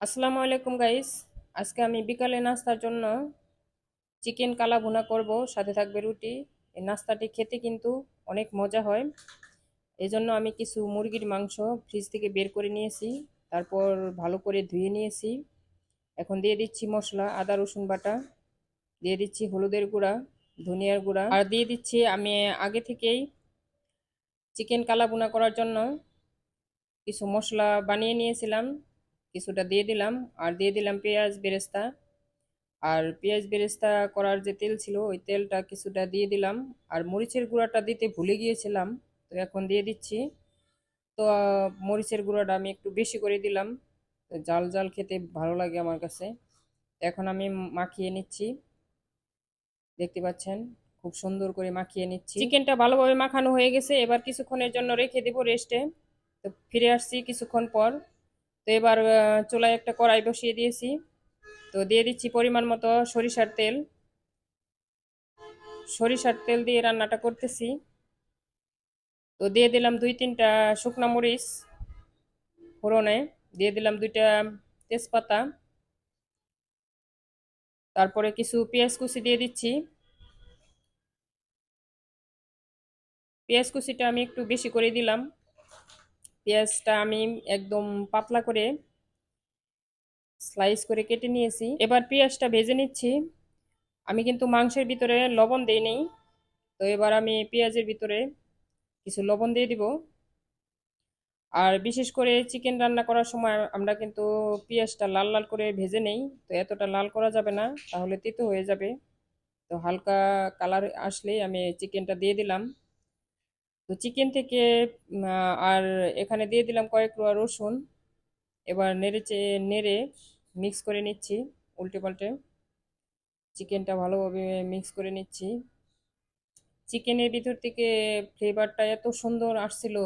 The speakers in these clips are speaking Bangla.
আসসালামু আলাইকুম গাইস আজকে আমি বিকালে নাস্তার জন্য চিকেন কালা ভুনা করব, সাথে থাকবে রুটি। এই নাস্তাটি খেতে কিন্তু অনেক মজা হয়। এই জন্য আমি কিছু মুরগির মাংস ফ্রিজ থেকে বের করে নিয়েছি, তারপর ভালো করে ধুয়ে নিয়েছি। এখন দিয়ে দিচ্ছি মশলা, আদা, রসুন বাটা, দিয়ে দিচ্ছি হলুদের গুঁড়া, ধনিয়ার গুঁড়া। আর দিয়ে দিচ্ছি আমি আগে থেকেই চিকেন কালা ভুনা করার জন্য কিছু মশলা বানিয়ে নিয়েছিলাম। কিছুটা দিয়ে দিলাম। আর দিয়ে দিলাম পেঁয়াজ বেরেস্তা। আর পেঁয়াজ বেরেস্তা করার যে তেল ছিল, ওই তেলটা কিছুটা দিয়ে দিলাম। আর মরিচের গুঁড়াটা দিতে ভুলে গিয়েছিলাম, তো এখন দিয়ে দিচ্ছি। তো মরিচের গুঁড়াটা আমি একটু বেশি করে দিলাম। জাল জাল খেতে ভালো লাগে আমার কাছে। এখন আমি মাখিয়ে নিচ্ছি। দেখতে পাচ্ছেন, খুব সুন্দর করে মাখিয়ে নিচ্ছি। চিকেনটা ভালোভাবে মাখানো হয়ে গেছে। এবার কিছুক্ষণের জন্য রেখে দেবো রেস্টে। তো ফিরে আসছি কিছুক্ষণ পর। তো এবার চুলায় একটা কড়াই বসিয়ে দিয়েছি। তো দিয়ে দিচ্ছি পরিমাণ মতো সরিষার তেল। সরিষার তেল দিয়ে রান্নাটা করতেছি। তো দিয়ে দিলাম দুই তিনটা শুকনা মরিচ ফোড়নে। দিয়ে দিলাম দুইটা তেজপাতা। তারপরে কিছু পেঁয়াজ কুচি দিয়ে দিচ্ছি। পেঁয়াজ কুচিটা আমি একটু বেশি করে দিলাম। পেঁয়াজটা আমি একদম পাতলা করে স্লাইস করে কেটে নিয়েছি। এবার পেঁয়াজটা ভেজে নিচ্ছি। আমি কিন্তু মাংসের ভিতরে লবণ দিই নেই। তো এবার আমি পেঁয়াজের ভিতরে কিছু লবণ দিয়ে দিব। আর বিশেষ করে চিকেন রান্না করার সময় আমরা কিন্তু পেঁয়াজটা লাল লাল করে ভেজে নেই। তো এতটা লাল করা যাবে না, তাহলে তিতো হয়ে যাবে। তো হালকা কালার আসলেই আমি চিকেনটা দিয়ে দিলাম। তো চিকেন থেকে আর এখানে দিয়ে দিলাম কয়েক রোয়া রসুন। এবার নেড়ে নেড়ে মিক্স করে নিচ্ছি উল্টে পাল্টে। চিকেনটা ভালোভাবে মিক্স করে নিচ্ছি। চিকেনের ভিতর থেকে ফ্লেভারটা এত সুন্দর আসছিল,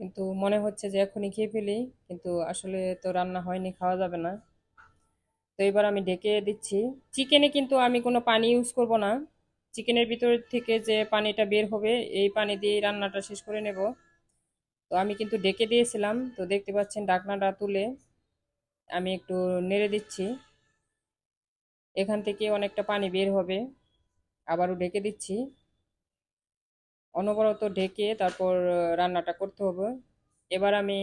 কিন্তু মনে হচ্ছে যে এখনই খেয়ে ফেলি, কিন্তু আসলে তো রান্না হয়নি, খাওয়া যাবে না। তো এবার আমি ঢেকে দিচ্ছি। চিকেনে কিন্তু আমি কোনো পানি ইউজ করব না। চিকেনের ভিতর থেকে যে পানিটা বের হবে, এই পানি দিয়ে রান্নাটা শেষ করে নেব। তো আমি কিন্তু ডেকে দিয়েছিলাম। তো দেখতে পাচ্ছেন ডাকনাটা তুলে আমি একটু নেড়ে দিচ্ছি। এখান থেকে অনেকটা পানি বের হবে, আবারও ডেকে দিচ্ছি। অনবরত ঢেকে তারপর রান্নাটা করতে হবে। এবার আমি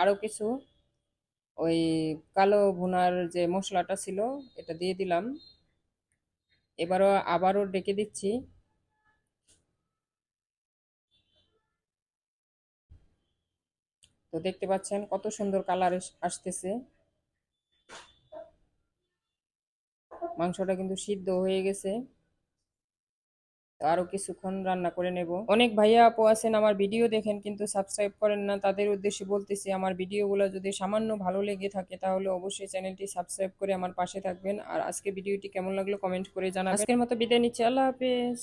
আরও কিছু ওই কালো ভুনার যে মশলাটা ছিল, এটা দিয়ে দিলাম। এবারও আবারও ডেকে দিচ্ছি। তো দেখতে পাচ্ছেন কত সুন্দর কালার আসতেছে। মাংসটা কিন্তু সিদ্ধ হয়ে গেছে। আরও কিছুক্ষণ রান্না করে নেব। অনেক ভাইয়া আপু আছেন, আমার ভিডিও দেখেন কিন্তু সাবস্ক্রাইব করেন না। তাদের উদ্দেশ্যে বলতেছি, আমার ভিডিওগুলো যদি সামান্য ভালো লেগে থাকে তাহলে অবশ্যই চ্যানেলটি সাবস্ক্রাইব করে আমার পাশে থাকবেন। আর আজকে ভিডিওটি কেমন লাগল কমেন্ট করে জানাবেন। আজকের মতো বিদায় নিচ্ছি, আল্লাহ হাফেজ।